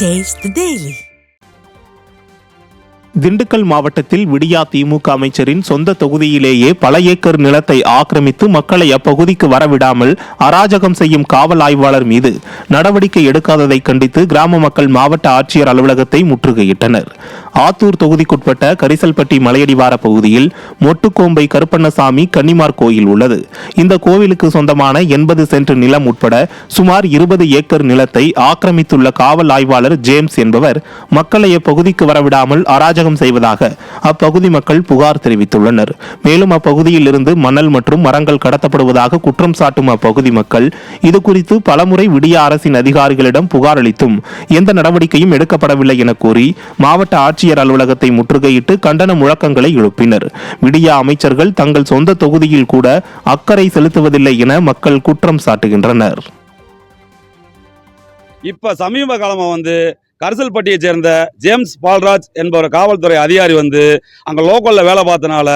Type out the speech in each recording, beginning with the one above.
Taste the Daily. Dindigul மாவட்டத்தில் விடியா திமுக அமைச்சரின் சொந்த தொகுதியிலேயே பல ஏக்கர் நிலத்தை ஆக்கிரமித்து மக்களை அப்பகுதிக்கு வரவிடாமல் அராஜகம் செய்யும் காவல் ஆய்வாளர் மீது நடவடிக்கை எடுக்காததை கண்டித்து கிராம மக்கள் மாவட்ட ஆட்சியர் அலுவலகத்தை முற்றுகையிட்டனர். ஆத்தூர் தொகுதிக்குட்பட்ட கரிசல்பட்டி மலையடிவார பகுதியில் மொட்டுக்கோம்பை கருப்பண்ணசாமி கன்னிமார் கோயில் உள்ளது. இந்த கோவிலுக்கு சொந்தமான எண்பது சென்ட் நிலம் உட்பட சுமார் இருபது ஏக்கர் நிலத்தை ஆக்கிரமித்துள்ள காவல் ஆய்வாளர் ஜேம்ஸ் என்பவர் மக்களை அப்பகுதிக்கு வரவிடாமல் அராஜ அராஜகம் செய்வதாக அப்பகுதி மக்கள் புகார் தெரிவித்துள்ளனர். மேலும் அப்பகுதியில் இருந்து மணல் மற்றும் மரங்கள் கடத்தப்படுவதாக குற்றம் சாட்டும் அப்பகுதி மக்கள் இதுகுறித்து பலமுறை விடிய அரசின் அதிகாரிகளிடம் புகார் அளித்தும் எந்த நடவடிக்கையும் எடுக்கப்படவில்லை என கூறி மாவட்ட ஆட்சியர் அலுவலகத்தை முற்றுகையிட்டு கண்டன முழக்கங்களை எழுப்பினர். விடிய அமைச்சர்கள் தங்கள் சொந்த தொகுதியில் கூட அக்கறை செலுத்துவதில்லை என மக்கள் குற்றம் சாட்டுகின்றனர். இப்போ சமீப காலமாக வந்து கரிசல்பட்டியை சேர்ந்த ஜேம்ஸ் பால்ராஜ் என்பவர் காவல்துறை அதிகாரி வந்து அங்கே லோக்கலில் வேலை பார்த்தனால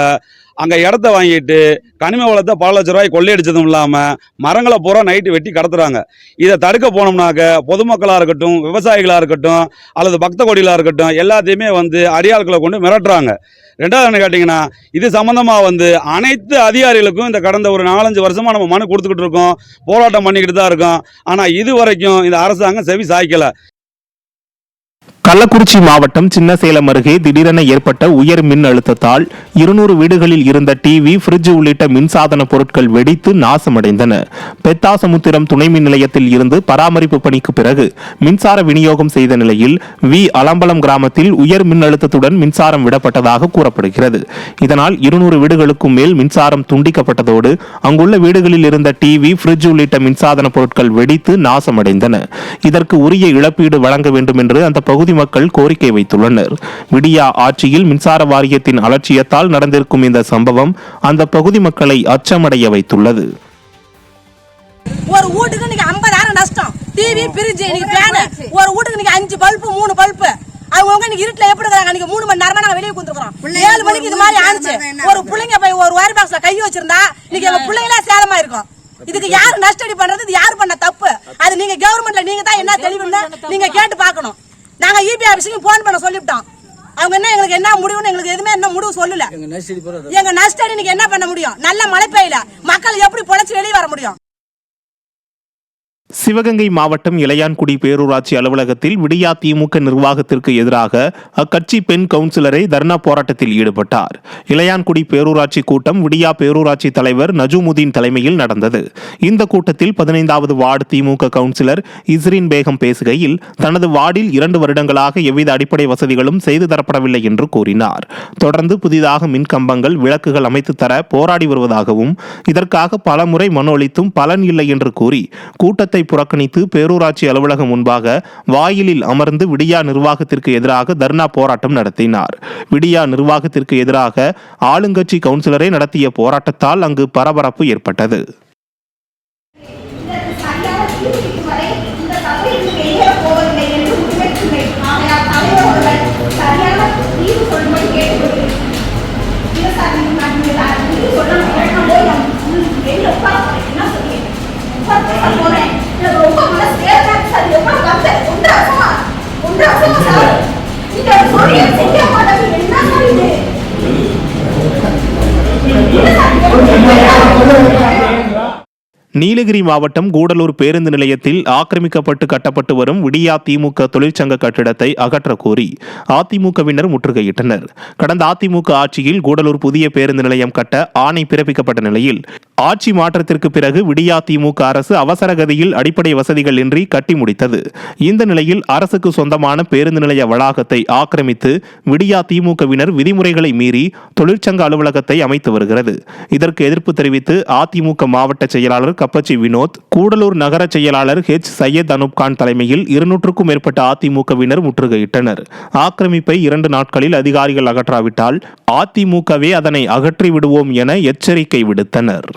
அங்கே இடத்த வாங்கிட்டு கனிம வளத்தை பல லட்ச ரூபாய் கொள்ளையடிச்சதும் இல்லாமல் மரங்களை பூரா நைட்டு வெட்டி கடத்துறாங்க. இதை தடுக்க போனோம்னாக்க பொதுமக்களாக இருக்கட்டும் விவசாயிகளாக இருக்கட்டும் அல்லது பக்த கொடிகளாக இருக்கட்டும் எல்லாத்தையுமே வந்து அடியாள்களை கொண்டு மிரட்டுறாங்க. ரெண்டாவது என்ன கேட்டிங்கன்னா இது சம்மந்தமாக வந்து அனைத்து அதிகாரிகளுக்கும் இந்த கடந்த ஒரு நாலஞ்சு வருஷமாக நம்ம மனு கொடுத்துக்கிட்டு இருக்கோம் போராட்டம் பண்ணிக்கிட்டு தான் இருக்கோம். ஆனால் இது வரைக்கும் இந்த அரசாங்கம் செவி சாய்க்கலை. கள்ளக்குறிச்சி மாவட்டம் சின்னசேலம் அருகே திடீரென ஏற்பட்ட உயர் மின் அழுத்தத்தால் இருநூறு வீடுகளில் இருந்த டிவி ஃப்ரிட்ஜ் உள்ளிட்ட மின்சாதன பொருட்கள் வெடித்து நாசமடைந்தன. பெத்தாசமுத்திரம் துணை மின் நிலையத்தில் இருந்து பராமரிப்பு பணிக்கு பிறகு மின்சார விநியோகம் செய்த நிலையில் வி. அலம்பலம் கிராமத்தில் உயர் மின் அழுத்தத்துடன் மின்சாரம் விடப்பட்டதாக கூறப்படுகிறது. இதனால் இருநூறு வீடுகளுக்கும் மேல் மின்சாரம் துண்டிக்கப்பட்டதோடு அங்குள்ள வீடுகளில் இருந்த டிவி ஃப்ரிட்ஜ் உள்ளிட்ட மின்சாதன பொருட்கள் வெடித்து நாசமடைந்தன. இதற்கு உரிய இழப்பீடு வழங்க வேண்டும் என்று அந்த பகுதி மக்கள் கோரிக்கை வைத்துள்ளனர். விடியா ஆட்சியில் மின்சார வாரியத்தின் அலட்சியத்தால் நடந்திருக்கும் இந்த சம்பவம் அந்த பகுதி மக்களை அச்சமடைய வைத்துள்ளது. ஒரு வீட்டுக்கு இன்னைக்கு ஐம்பதாயிரம் நஷ்டம். டிவி பிரிட்ஜ் இன்னைக்கு ஃபேனு ஒரு வீட்டுக்கு இன்னைக்கு அஞ்சு பல்பு மூணு பல்பு. அவங்க இன்னைக்கு இருட்டுல எப்படி இருக்காங்க அன்னைக்கு மூணு மணி நேரமா நாங்க வெளியே கொடுத்துருக்கோம் ஏழு மணிக்கு இது மாதிரி ஆனிச்சு ஒரு பிள்ளைங்க போய் ஒரு ஒயர் பாக்ஸ்ல கை வச்சிருந்தா இன்னைக்கு எங்க பிள்ளைங்களே சேதமா இருக்கும். இதுக்கு யாரு நஷ்டடி பண்றது? இது யாரு பண்ண தப்பு? அது நீங்க கவர்மெண்ட்ல நீங்க தான் என்ன தெளிவுன்னு நீங்க கேட்டு பார்க்கணும். நாங்க இபி ஆபீஸுக்கு போன் பண்ண சொல்லிவிட்டோம் அவங்க என்ன எங்களுக்கு என்ன முடிவுன்னு எங்களுக்கு எதுவுமே என்ன முடிவு சொல்லல. எங்க நஷ்டடி என்ன பண்ண முடியும்? நல்ல மழை பெய்யல மக்கள் எப்படி பொழைச்சு வெளியே வர முடியும்? சிவகங்கை மாவட்டம் இளையான்குடி பேரூராட்சி அலுவலகத்தில் விடியா திமுக நிர்வாகத்திற்கு எதிராக அக்கட்சி பெண் கவுன்சிலரை தர்ணா போராட்டத்தில் ஈடுபட்டார். இளையான்குடி பேரூராட்சி கூட்டம் விடியா பேரூராட்சி தலைவர் நஜுமுதீன் தலைமையில் நடந்தது. இந்த கூட்டத்தில் பதினைந்தாவது வார்டு திமுக கவுன்சிலர் இஸ்ரின் பேகம் பேசுகையில் தனது வார்டில் இரண்டு வருடங்களாக எவ்வித அடிப்படை வசதிகளும் செய்து தரப்படவில்லை என்று கூறினார். தொடர்ந்து புதிதாக மின் கம்பங்கள் விளக்குகள் அமைத்து தர போராடி வருவதாகவும் இதற்காக பலமுறை மனு அளித்தும் பலன் இல்லை என்று கூறி கூட்டத்தை புறக்கணித்து பேரூராட்சி அலுவலகம் முன்பாக வாயிலில் அமர்ந்து விடியா நிர்வாகத்திற்கு எதிராக தர்ணா போராட்டம் நடத்தினார். விடியா நிர்வாகத்திற்கு எதிராக ஆளுங்கட்சி கவுன்சிலரை நடத்திய போராட்டத்தால் அங்கு பரபரப்பு ஏற்பட்டது. நீலகிரி மாவட்டம் கூடலூர் பேருந்து நிலையத்தில் ஆக்கிரமிக்கப்பட்டு கட்டப்பட்டு வரும் விடியா திமுக தொழிற்சங்க கட்டிடத்தை அகற்ற கோரி அதிமுகவினர் முற்றுகையிட்டனர். கடந்த அதிமுக ஆட்சியில் கூடலூர் புதிய பேருந்து நிலையம் கட்ட ஆணை பிறப்பிக்கப்பட்ட நிலையில் ஆட்சி மாற்றத்திற்கு பிறகு விடியா திமுக அரசு அவசர கதியில் அடிப்படை வசதிகள் இன்றி கட்டி முடித்தது. இந்த நிலையில் அரசுக்கு சொந்தமான பேருந்து நிலைய வளாகத்தை ஆக்கிரமித்து விடியா திமுகவினர் விதிமுறைகளை மீறி தொழிற்சங்க அலுவலகத்தை அமைத்து வருகிறது. இதற்கு எதிர்ப்பு தெரிவித்து அதிமுக மாவட்ட செயலாளர் கப்பச்சி வினோத் கூடலூர் நகர செயலாளர் ஹெச். சையத் அனூப் கான் தலைமையில் இருநூற்றுக்கும் மேற்பட்ட அதிமுகவினர் முற்றுகையிட்டனர். ஆக்கிரமிப்பை இரண்டு நாட்களில் அதிகாரிகள் அகற்றாவிட்டால் அதிமுகவே அதனை அகற்றி விடுவோம் என எச்சரிக்கை விடுத்தனர்.